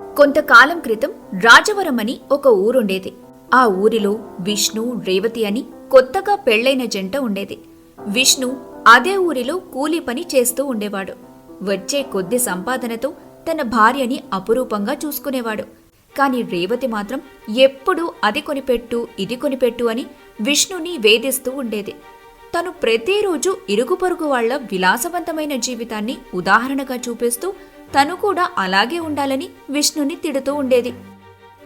కొంతకాలం క్రితం రాజవరం అని ఒక ఊరుండేది. ఆ ఊరిలో విష్ణు రేవతి అని కొత్తగా పెళ్ళైన జంట ఉండేది. విష్ణు అదే ఊరిలో కూలీ పని చేస్తూ ఉండేవాడు. వచ్చే కొద్ది సంపాదనతో తన భార్యని అపురూపంగా చూసుకునేవాడు. కాని రేవతి మాత్రం ఎప్పుడూ అది కొనిపెట్టు ఇది కొనిపెట్టు అని విష్ణుని వేధిస్తూ ఉండేది. తను ప్రతిరోజు ఇరుగు పొరుగు వాళ్ళ విలాసవంతమైన జీవితాన్ని ఉదాహరణగా చూపిస్తూ తను కూడా అలాగే ఉండాలని విష్ణుని తిడుతూ ఉండేది.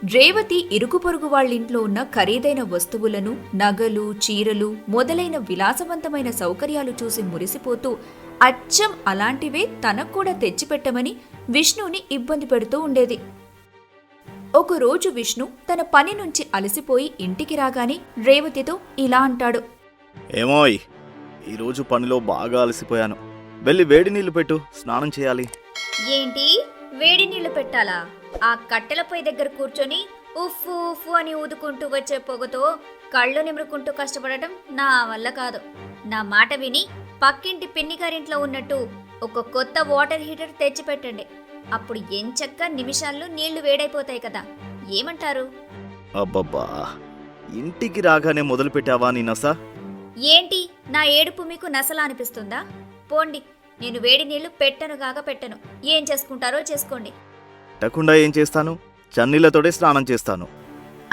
రేవతి ఇరుగు పొరుగు వాళ్ళింట్లో ఉన్న ఖరీదైన వస్తువులను నగలు చీరలు మొదలైన విలాసవంతమైన సౌకర్యాలు చూసి మురిసిపోతూ అచ్చం అలాంటివే తనకు కూడా తెచ్చిపెట్టమని విష్ణుని ఇబ్బంది పెడుతూ ఉండేది. ఒకరోజు విష్ణు తన పని నుంచి అలసిపోయి ఇంటికి రాగానే రేవతితో ఇలా అంటాడు. ఏమోయ్ ఈరోజు పనిలో బాగా అలసిపోయాను. వెళ్ళి వేడి నీళ్ళు పెట్టు స్నానం చేయాలి. ఏంటి? వేడి నీళ్ళు పెట్టాలా? ఆ కట్టెల పొయ్యి దగ్గర కూర్చొని ఉఫ్ఫు ఉఫ్ఫు అని ఊదుకుంటూ వచ్చే పొగతో కళ్ళు నిమురుకుంటూ కష్టపడటం నా వల్ల కాదు. నా మాట విని పక్కింటి పిన్ని గారింట్లో ఉన్నట్టు ఒక కొత్త వాటర్ హీటర్ తెచ్చి పెట్టండి అప్పుడు ఎంచక్క నిమిషాల్లో నీళ్ళు వేడైపోతాయి కదా. ఏమంటారు? అబ్బబ్బా ఇంటికి రాగానే మొదలు పెట్టావా నీ నస? ఏంటి? నా ఏడుపు మీకు నసలా అనిపిస్తుందా? పోండి నేను వేడి నీళ్ళు పెట్టను కాక పెట్టను. ఏం చేసుకుంటారో చేసుకోండి. పెట్టకుండా ఏం చేస్తాను? చన్నీళ్ళతోటే స్నానం చేస్తాను.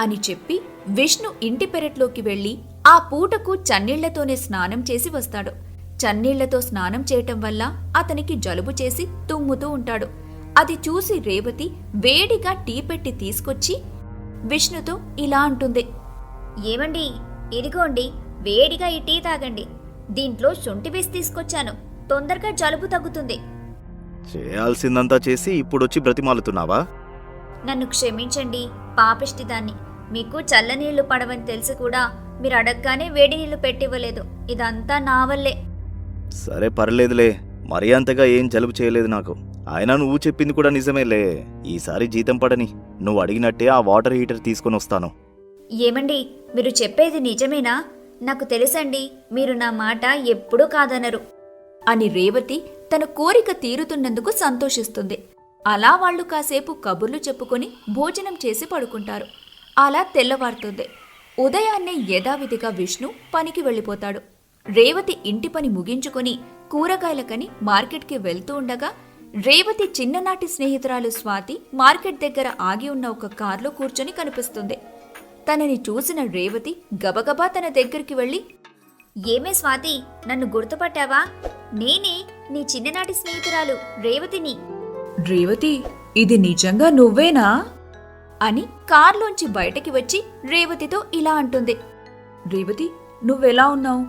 అని చెప్పి విష్ణు ఇంటి పెరట్లోకి వెళ్ళి ఆ పూటకు చన్నీళ్ళతోనే స్నానం చేసి వస్తాడు. చన్నీళ్ళతో స్నానం చేయటం వల్ల అతనికి జలుబు చేసి తుమ్ముతూ ఉంటాడు. అది చూసి రేవతి వేడిగా టీ పెట్టి తీసుకొచ్చి విష్ణుతో ఇలా అంటుంది. ఏమండి? ఇదిగోండి వేడిగా ఈ టీ తాగండి. దీంట్లో శొంఠి వేసి తీసుకొచ్చాను. తొందరగా జలుబు తగ్గుతుంది. చేయాల్సిందంతా చేసి ఇప్పుడొచ్చి బ్రతిమాలుతున్నావా? నన్ను క్షమించండి పాపిష్టిదాన్ని మీకు చల్లనీళ్ళు పడవని తెలిసి కూడా మీరు అడగగానే వేడి నీళ్ళు పెట్టివ్వలేదు. ఇదంతా నా వల్లే. సరే పర్లేదులే. మరీ అంతగా ఏం జలుబు చేయలేదు నాకు. అయినా నువ్వు చెప్పింది కూడా నిజమేలే. ఈసారి జీతం పడని. నువ్వు అడిగినట్టే ఆ వాటర్ హీటర్ తీసుకొని వస్తాను. ఏమండి మీరు చెప్పేది నిజమేనా? నాకు తెలుసండి మీరు నా మాట ఎప్పుడూ కాదనరు. అని రేవతి తన కోరిక తీరుతున్నందుకు సంతోషిస్తుంది. అలా వాళ్ళు కాసేపు కబుర్లు చెప్పుకొని భోజనం చేసి పడుకుంటారు. అలా తెల్లవారుతుంది. ఉదయాన్నే యథావిధిగా విష్ణు పనికి వెళ్ళిపోతాడు. రేవతి ఇంటి పని ముగించుకొని కూరగాయలకని మార్కెట్కి వెళ్తూ ఉండగా రేవతి చిన్ననాటి స్నేహితురాలు స్వాతి మార్కెట్ దగ్గర ఆగి ఉన్న ఒక కారులో కూర్చొని కనిపిస్తుంది. తనని చూసిన రేవతి గబగబా తన దగ్గరికి వెళ్ళి ఏమే స్వాతి నన్ను గుర్తుపట్టావా? నేనే నీ చిన్ననాటి స్నేహితురాలు రేవతిని. రేవతి ఇది నిజంగా నువ్వేనా? అని కార్లోంచి బయటకి వచ్చి రేవతితో ఇలా అంటుంది. రేవతి నువ్వెలా ఉన్నావు?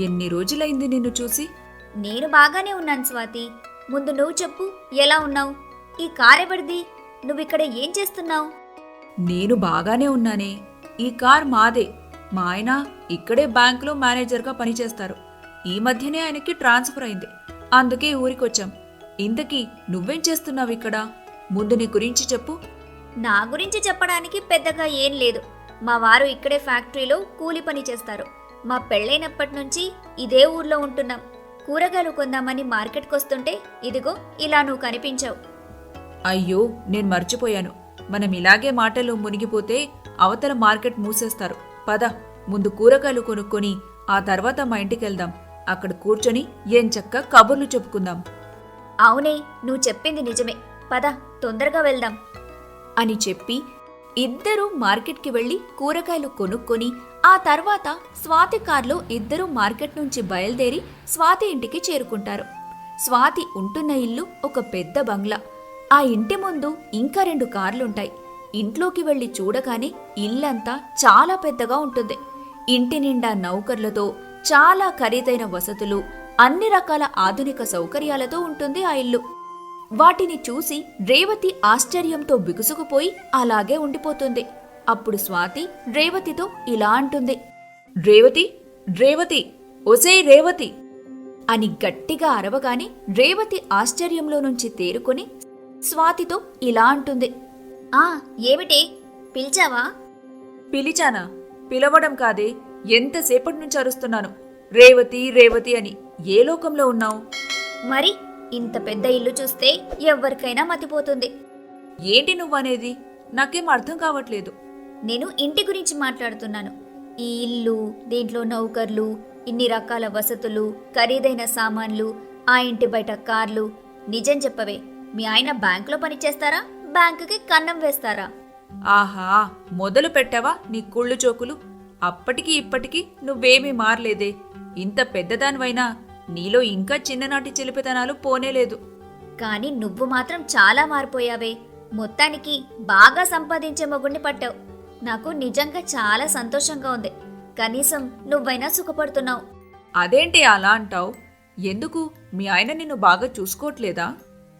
ఎన్ని రోజులైంది నిన్ను చూసి? నేను బాగానే ఉన్నాను స్వాతి. ముందు నువ్వు చెప్పు ఎలా ఉన్నావు? ఈ కారెవడిది నువ్విక్కడ ఏం చేస్తున్నావు? నేను బాగానే ఉన్నానే. ఈ కార్ మాదే. మా ఆయన ఇక్కడే బ్యాంకులో మేనేజర్గా పనిచేస్తారు. ఈ మధ్యనే ఆయనకి ట్రాన్స్ఫర్ అయింది. అందుకే ఊరికొచ్చాం. ఇంతకీ నువ్వేం చేస్తున్నావు ఇక్కడ? ముందు నీ గురించి చెప్పు. నా గురించి చెప్పడానికి పెద్దగా ఏం లేదు. మా వారు ఇక్కడే ఫ్యాక్టరీలో కూలి పని చేస్తారు. మా పెళ్ళైనప్పటి నుంచి ఇదే ఊర్లో ఉంటున్నాం. కూరగాయలు కొందామని మార్కెట్కి వస్తుంటే ఇదిగో ఇలా నువ్వు కనిపించావు. అయ్యో నేను మర్చిపోయాను. మనం ఇలాగే మాటల్లో మునిగిపోతే అవతల మార్కెట్ మూసేస్తారు. పద ముందు కూరగాయలు కొనుక్కొని ఆ తర్వాత మా ఇంటికి వెళ్దాం అక్కడ కూర్చొని ఎంచక్క కబుర్లు చెప్పుకుందాం. అవునే నువ్వు చెప్పింది నిజమే. పద తొందరగా వెళ్దాం. అని చెప్పి ఇద్దరూ మార్కెట్కి వెళ్ళి కూరగాయలు కొనుక్కొని ఆ తర్వాత స్వాతి కార్లో ఇద్దరూ మార్కెట్ నుంచి బయలుదేరి స్వాతి ఇంటికి చేరుకుంటారు. స్వాతి ఉంటున్న ఇల్లు ఒక పెద్ద బంగ్లా. ఆ ఇంటి ముందు ఇంకా రెండు కార్లుంటాయి. ఇంట్లోకి వెళ్ళి చూడగానే ఇల్లంతా చాలా పెద్దగా ఉంటుంది. ఇంటి నిండా నౌకర్లతో చాలా ఖరీదైన వసతులు అన్ని రకాల ఆధునిక సౌకర్యాలతో ఉంటుంది ఆ ఇల్లు. వాటిని చూసి రేవతి ఆశ్చర్యంతో బిగుసుకుపోయి అలాగే ఉండిపోతుంది. అప్పుడు స్వాతి రేవతితో ఇలా అంటుంది. రేవతి రేవతి ఒసే రేవతి! అని గట్టిగా అరవగానే రేవతి ఆశ్చర్యంలో నుంచి తేరుకొని స్వాతితో ఇలా అంటుంది. ఆ ఏమిటి? పిలిచావా? పిలిచానా? పిలవడం కాదే. ఎంతసేపటి నుంచి అరుస్తున్నాను? రేవతి రేవతి అని. ఏ లోకంలో ఉన్నావు? మరి ఇంత పెద్ద ఇల్లు చూస్తే ఎవరికైనా మతిపోతుంది. ఏంటి నువ్వనేది? నాకేం అర్థం కావట్లేదు. నేను ఇంటి గురించి మాట్లాడుతున్నాను. ఈ ఇల్లు దీంట్లో నౌకర్లు ఇన్ని రకాల వసతులు ఖరీదైన సామాన్లు ఆ ఇంటి బయట కార్లు నిజం చెప్పవే. మీ ఆయన బ్యాంకులో పనిచేస్తారా? బ్యాంకుకి కన్నం వేస్తారా? ఆహా మొదలు పెట్టావా నీ కుళ్ళు చోకులు? అప్పటికి ఇప్పటికి నువ్వేమీ మారలేదే. ఇంత పెద్దదానివైనా నీలో ఇంకా చిన్ననాటి చిలిపితనాలు పోనేలేదు కానీ నువ్వు మాత్రం చాలా మారిపోయావే. మొత్తానికి బాగా సంపాదించే మొగుడిని పట్టావు. నాకు నిజంగా చాలా సంతోషంగా ఉంది. కనీసం నువ్వైనా సుఖపడుతున్నావు. అదేంటి అలా అంటావు? ఎందుకు? మీ ఆయన నిన్ను బాగా చూసుకోవట్లేదా?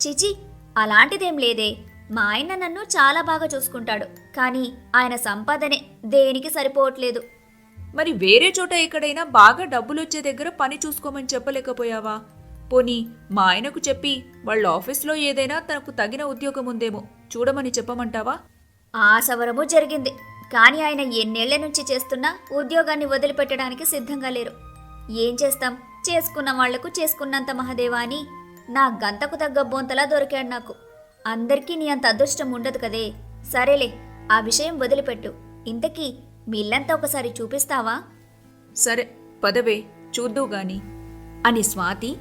చిచి అలాంటిదేం లేదే. మా ఆయన నన్ను చాలా బాగా చూసుకుంటాడు కానీ ఆయన సంపాదనే దేనికి సరిపోవట్లేదు. మరి వేరే చోట ఎక్కడైనా బాగా డబ్బులొచ్చే దగ్గర పని చూసుకోమని చెప్పలేకపోయావా? పోనీ మా ఆయనకు చెప్పి వాళ్ళ ఆఫీస్లో ఏదైనా తనకు తగిన ఉద్యోగం ఉందేమో చూడమని చెప్పమంటావా? ఆ సవరము జరిగింది కానీ ఆయన ఎన్నేళ్ళ నుంచి చేస్తున్నా ఉద్యోగాన్ని వదిలిపెట్టడానికి సిద్ధంగా లేరు. ఏం చేస్తాం? చేసుకున్న వాళ్ళకు చేసుకున్నంత మహదేవా అని నా గంతకు తగ్గ బొంతలా దొరికాడు నాకు. అందరికీ నీ అంత అదృష్టం ఉండదు కదే. సరేలే ఆ విషయం వదిలిపెట్టు. ఇంతకీ మీ ఇల్లంతా ఒకసారి చూపిస్తావా? సరే పదవే చూద్దు గాని. అని స్వాతి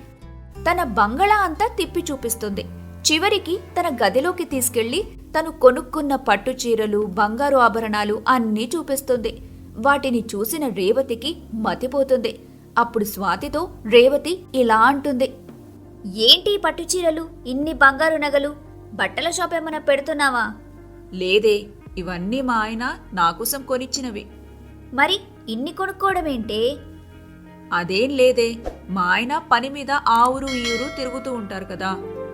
తన బంగళా అంతా తిప్పి చూపిస్తుంది. చివరికి తన గదిలోకి తీసుకెళ్ళి తను కొనుక్కున్న పట్టు చీరలు బంగారు ఆభరణాలు అన్నీ చూపిస్తుంది. వాటిని చూసిన రేవతికి మతిపోతుంది. అప్పుడు స్వాతితో రేవతి ఇలా అంటుంది. ఏంటి పట్టు చీరలు ఇన్ని బంగారు నగలు? బట్టల షాప్ ఏమైనా పెడుతున్నావా? లేదే ఇవన్నీ మా ఆయన నా కోసం కొనిచ్చినవి. మరి ఇన్ని కొనుక్కోవడమేంటే అదేం లేదే మా ఆయన పని మీద ఆ ఊరు ఈ ఊరు తిరుగుతూ ఉంటారు కదా.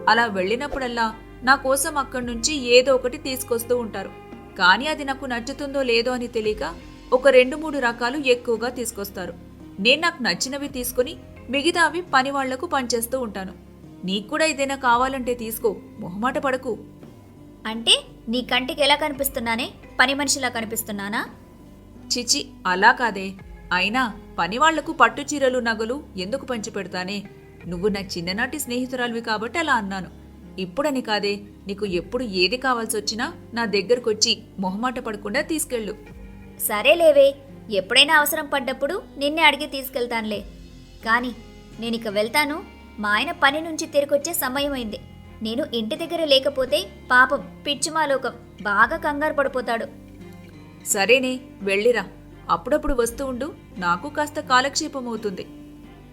అలా వెళ్ళినప్పుడల్లా నా కోసం అక్కడి నుంచి ఏదో ఒకటి తీసుకొస్తూ ఉంటారు. కానీ అది నాకు నచ్చుతుందో లేదో అని తెలియక ఒక రెండు మూడు రకాలు ఎక్కువగా తీసుకొస్తారు. నేను నాకు నచ్చినవి తీసుకుని మిగతావి పని వాళ్ళకు పనిచేస్తూ ఉంటాను. నీకు కూడా ఏదైనా కావాలంటే తీసుకో. మొహమాట పడకు. అంటే నీ కంటికి ఎలా కనిపిస్తున్నానే? పని మనిషిలా కనిపిస్తున్నానా? చిచి అలా కాదే. అయినా పనివాళ్ళకు పట్టు చీరలు నగలు ఎందుకు పంచిపెడతానే నువ్వు నా చిన్ననాటి స్నేహితురాలివి కాబట్టి అలా అన్నాను. ఇప్పుడని కాదే నీకు ఎప్పుడు ఏది కావాల్సి వచ్చినా నా దగ్గరకొచ్చి మొహమాట పడకుండా తీసుకెళ్ళు. సరేలేవే ఎప్పుడైనా అవసరం పడ్డప్పుడు నిన్నే అడిగి తీసుకెళ్తానులే. కానీ నేనిక వెళ్తాను. మా ఆయన పని నుంచి తిరిగొచ్చే సమయం అయింది నేను ఇంటి దగ్గర లేకపోతే పాపం పిచ్చిమాలోకం బాగా కంగారు పడిపోతాడు. సరేనే వెళ్ళిరా. అప్పుడప్పుడు వస్తూ ఉండు నాకు కాస్త కాలక్షేపం అవుతుంది.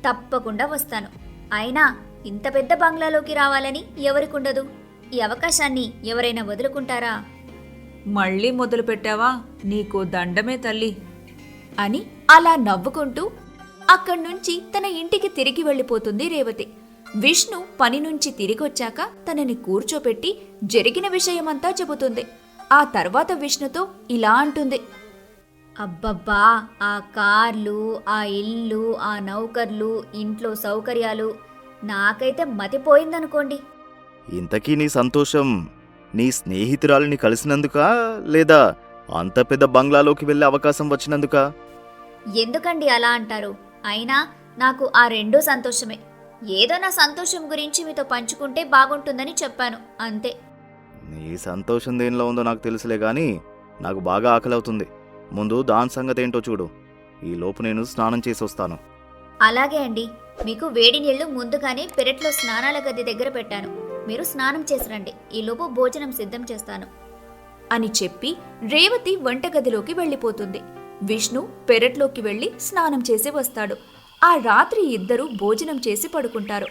తప్పకుండా వస్తాను. అయినా ఇంత పెద్ద బంగ్లాలోకి రావాలని ఎవరికుండదు. ఈ అవకాశాన్ని ఎవరైనా వదులుకుంటారా? మళ్ళీ మొదలు పెట్టావా? నీకు దండమే తల్లి. అని అలా నవ్వుకుంటూ అక్కడి నుంచి తన ఇంటికి తిరిగి వెళ్ళిపోతుంది రేవతి. విష్ణు పని నుంచి తిరిగొచ్చాక తనని కూర్చోపెట్టి జరిగిన విషయమంతా చెబుతుంది. ఆ తర్వాత విష్ణుతో ఇలా అంటుంది. అబ్బబ్బా ఆ కార్లు ఆ ఇల్లు ఆ నౌకర్లు ఇంట్లో సౌకర్యాలు నాకైతే మతిపోయిందనుకోండి. ఇంతకీ నీ సంతోషం నీ స్నేహితురాలిని కలిసినందుకా లేదా అంత పెద్ద బంగ్లాలోకి వెళ్ళే అవకాశం వచ్చినందుకా? ఎందుకండి అలా అంటారు? అయినా నాకు ఆ రెండూ సంతోషమే. ఏదో నా సంతోషం గురించి మీతో పంచుకుంటే బాగుంటుందని చెప్పాను. అంతే. నీ సంతోషం దేనిలో ఉందో నాకు తెలుసులే గాని నాకు బాగా ఆకలి అవుతుంది ముందు దాని సంగతి ఏంటో చూడు. ఈ లోపు నేను స్నానం చేసి వస్తాను. అలాగే అండి. మీకు వేడి నీళ్ళు ముందుగానే పెరట్లో స్నానాల గది దగ్గర పెట్టాను. మీరు స్నానం చేసి రండి. ఈలోపు భోజనం సిద్ధం చేస్తాను. అని చెప్పి రేవతి వంటగదిలోకి వెళ్ళిపోతుంది. విష్ణు పెరట్లోకి వెళ్ళి స్నానం చేసి వస్తాడు. ఆ రాత్రి ఇద్దరూ భోజనం చేసి పడుకుంటారు.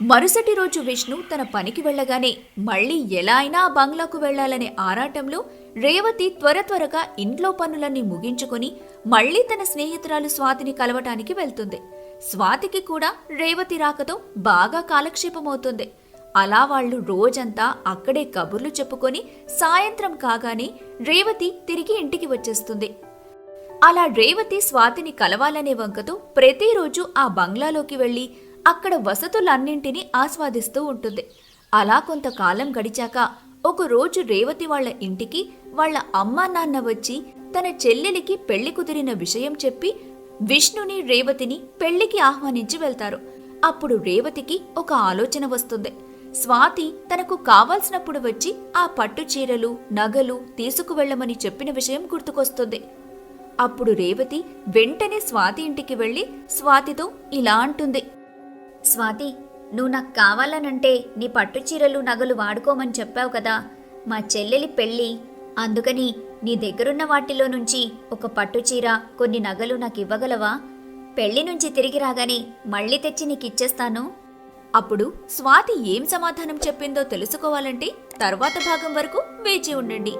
మరుసటి రోజు విష్ణు తన పనికి వెళ్ళగానే మళ్ళీ ఎలా అయినా ఆ బంగ్లాకు వెళ్ళాలనే ఆరాటంలో రేవతి త్వర త్వరగా ఇంట్లో పనులన్నీ ముగించుకొని మళ్ళీ తన స్నేహితురాలు స్వాతిని కలవటానికి వెళ్తుంది. స్వాతికి కూడా రేవతి రాకతో బాగా కాలక్షేపమవుతుంది. అలా వాళ్ళు రోజంతా అక్కడే కబుర్లు చెప్పుకొని సాయంత్రం కాగానే రేవతి తిరిగి ఇంటికి వచ్చేస్తుంది. అలా రేవతి స్వాతిని కలవాలనే వంకతో ప్రతిరోజు ఆ బంగ్లాలోకి వెళ్ళి అక్కడ వసతులన్నింటినీ ఆస్వాదిస్తూ ఉంటుంది. అలా కొంతకాలం గడిచాక ఒకరోజు రేవతి వాళ్ళ ఇంటికి వాళ్ళ అమ్మా నాన్న వచ్చి తన చెల్లెలికి పెళ్ళి కుదిరిన విషయం చెప్పి విష్ణుని రేవతిని పెళ్ళికి ఆహ్వానించి వెళ్తారు. అప్పుడు రేవతికి ఒక ఆలోచన వస్తుంది. స్వాతి తనకు కావాల్సినప్పుడు వచ్చి ఆ పట్టు చీరలు నగలు తీసుకువెళ్ళమని చెప్పిన విషయం గుర్తుకొస్తుంది. అప్పుడు రేవతి వెంటనే స్వాతి ఇంటికి వెళ్ళి స్వాతితో ఇలా అంటుంది. స్వాతి నువ్వు నాకు కావాలనంటే నీ పట్టు చీరలు నగలు వాడుకోమని చెప్పావు కదా. మా చెల్లెలి పెళ్ళి. అందుకని నీ దగ్గరున్న వాటిలో నుంచి ఒక పట్టు చీర కొన్ని నగలు నాకు ఇవ్వగలవా? పెళ్ళి నుంచి తిరిగి రాగానే మళ్ళీ తెచ్చి నీకు ఇచ్చేస్తాను అప్పుడు స్వాతి ఏం సమాధానం చెప్పిందో తెలుసుకోవాలంటే తర్వాత భాగం వరకు వేచి ఉండండి.